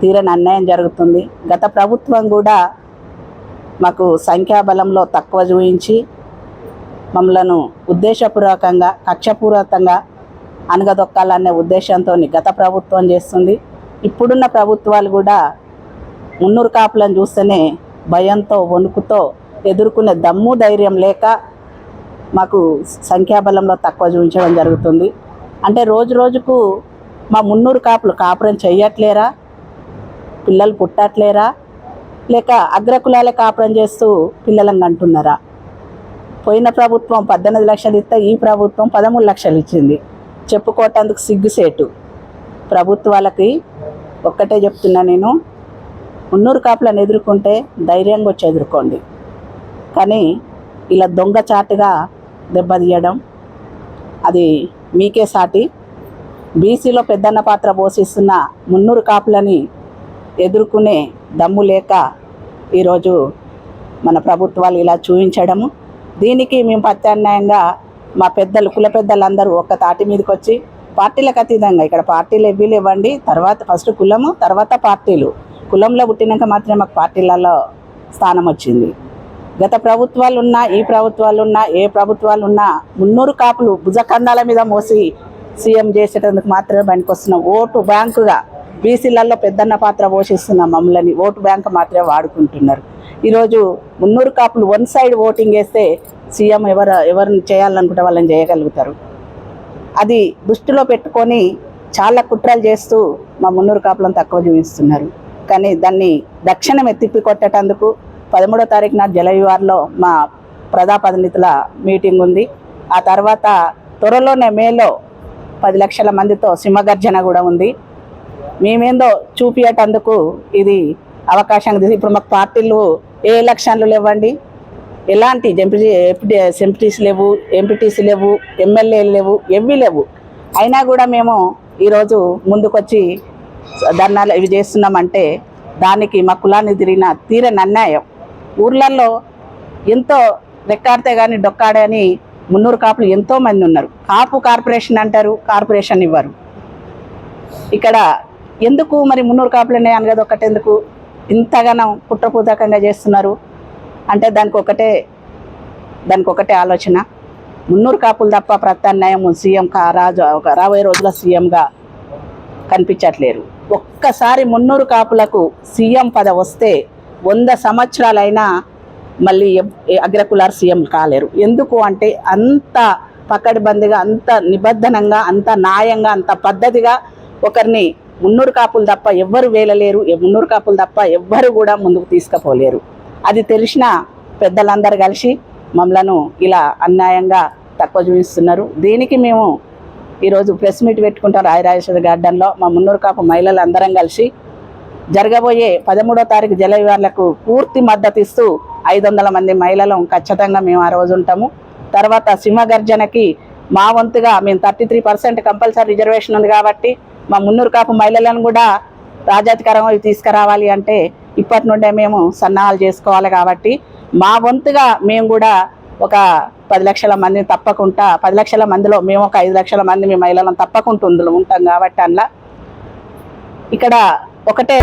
తీరని అన్యాయం జరుగుతుంది. గత ప్రభుత్వం కూడా మాకు సంఖ్యాబలంలో తక్కువ చూపించి మమ్మలను ఉద్దేశపూర్వకంగా కక్షపూర్వకంగా అనగదొక్కాలనే ఉద్దేశంతో గత ప్రభుత్వం చేస్తుంది. ఇప్పుడున్న ప్రభుత్వాలు కూడా మున్నూరు కాపులను చూస్తేనే భయంతో వణుకుతో ఎదుర్కొనే దమ్ము ధైర్యం లేక మాకు సంఖ్యాబలంలో తక్కువ చూపించడం జరుగుతుంది. అంటే రోజు రోజుకు మా మున్నూరు కాపులు కాపురం చెయ్యట్లేరా? పిల్లలు పుట్టట్లేరా? లేక అగ్రకులాలే కాపురం చేస్తూ పిల్లలను అంటున్నారా? పోయిన ప్రభుత్వం పద్దెనిమిది లక్షలు ఇస్తే ఈ ప్రభుత్వం పదమూడు లక్షలు ఇచ్చింది. చెప్పుకోవటందుకు సిగ్గుసేటు. ప్రభుత్వాలకి ఒక్కటే చెప్తున్నా నేను. మున్నూరు కాపులను ఎదుర్కొంటే ధైర్యంగా వచ్చి ఎదుర్కోండి. కానీ ఇలా దొంగచాటుగా దెబ్బతీయడం అది మీకే సాటి. బీసీలో పెద్దన్న పాత్ర పోషిస్తున్న మున్నూరు కాపులని ఎదుర్కొనే దమ్ము లేక ఈరోజు మన ప్రభుత్వాలు ఇలా చూపించడము దీనికి మేము ప్రత్యామ్నాయంగా మా పెద్దలు కుల పెద్దలందరూ ఒక్క తాటి మీదకి వచ్చి పార్టీలకు అతీతంగా ఇక్కడ పార్టీలు ఎవ్వీలు ఇవ్వండి తర్వాత ఫస్ట్ కులము తర్వాత పార్టీలు. కులంలో పుట్టినాక మాత్రమే మాకు పార్టీలలో స్థానం వచ్చింది. గత ప్రభుత్వాలు ఉన్నా ఈ ప్రభుత్వాలు ఉన్నా ఏ ప్రభుత్వాలు ఉన్నా మున్నూరు కాపులు భుజకండాల మీద మోసి సీఎం చేసేటందుకు మాత్రమే పనికొస్తున్నాం ఓటు బ్యాంకుగా బీసీలలో పెద్దన్న పాత్ర పోషిస్తున్న మమ్మల్ని ఓటు బ్యాంక్ మాత్రమే వాడుకుంటున్నారు. ఈరోజు మున్నూరు కాపులు వన్ సైడ్ ఓటింగ్ వేస్తే సీఎం ఎవరు ఎవరిని చేయాలనుకుంటే వాళ్ళని చేయగలుగుతారు. అది దృష్టిలో పెట్టుకొని చాలా కుట్రలు చేస్తూ మా మున్నూరు కాపులను తక్కువ చూపిస్తున్నారు. కానీ దాన్ని దక్షిణం ఎత్తిప్పి కొట్టేటందుకు పదమూడో తారీఖు నా జలవివార్లో మా ప్రజాప్రతినిధుల మీటింగ్ ఉంది. ఆ తర్వాత త్వరలోనే మేలో పది లక్షల మందితో సింహగర్జన కూడా ఉంది. మేమేందో చూపించేటందుకు ఇది అవకాశం ఇది ఇప్పుడు మాకు పార్టీలు ఏ ఎలక్షన్లు లేవండి. ఎలాంటి ఎంపీ ఎంపీటీస్ లేవు ఎంపీటీసీ లేవు ఎమ్మెల్యేలు లేవు ఎవ్వి లేవు. అయినా కూడా మేము ఈరోజు ముందుకొచ్చి ధర్నాలు ఇవి చేస్తున్నామంటే దానికి మా కులాన్ని తిరిగిన తీరని అన్యాయం ఊర్లలో ఎంతో రెక్కాడితే కానీ డొక్కాడే అని మున్నూరు కాపులు ఎంతో మంది ఉన్నారు. కాపు కార్పొరేషన్ అంటారు కార్పొరేషన్ ఇవ్వరు. ఇక్కడ ఎందుకు మరి మున్నూరు కాపులనే ఒకటి ఒకటెందుకు ఇంతగానం కుట్రపూతకంగా చేస్తున్నారు. అంటే దానికి ఒకటే దానికి ఒకటే ఆలోచన. మున్నూరు కాపులు తప్ప ప్రత్యామ్నాయం సీఎం కా రాజు ఒక రాబోయే రోజుల సీఎంగా కనిపించట్లేరు. ఒక్కసారి మున్నూరు కాపులకు సీఎం పద వస్తే వంద సంవత్సరాలైనా మళ్ళీ అగ్రకులార్ సీఎం కాలేరు. ఎందుకు అంటే అంత పకడ్బందీగా అంత నిబద్ధనంగా అంత న్యాయంగా అంత పద్ధతిగా ఒకరిని మున్నూరు కాపులు తప్ప ఎవ్వరు వేలలేరు మున్నూరు కాపులు తప్ప ఎవ్వరు కూడా ముందుకు తీసుకుపోలేరు. అది తెలిసిన పెద్దలందరూ కలిసి మమ్మలను ఇలా అన్యాయంగా తక్కువ చూపిస్తున్నారు. దీనికి మేము ఈరోజు ప్రెస్ మీట్ పెట్టుకుంటాం రాయరాజేశ్వరి గార్డెన్లో. మా మున్నూరు కాపు మహిళలు అందరం కలిసి జరగబోయే పదమూడో తారీఖు జల పూర్తి మద్దతు ఇస్తూ ఐదు వందల మంది మహిళలు ఖచ్చితంగా మేము ఆ రోజు ఉంటాము. తర్వాత సింహగర్జనకి మా వంతుగా మేము thirty three percent compulsory reservation ఉంది కాబట్టి మా మున్నూరు కాపు మహిళలను కూడా రాజాధికారంగా తీసుకురావాలి అంటే ఇప్పటి నుండే మేము సన్నాహాలు చేసుకోవాలి కాబట్టి మా వంతుగా మేము కూడా ఒక పది లక్షల మందిని తప్పకుండా పది లక్షల మందిలో మేము ఒక ఐదు లక్షల మంది మీ మహిళలను తప్పకుండా ఉంటాం కాబట్టి అందులో ఇక్కడ ఒకటే.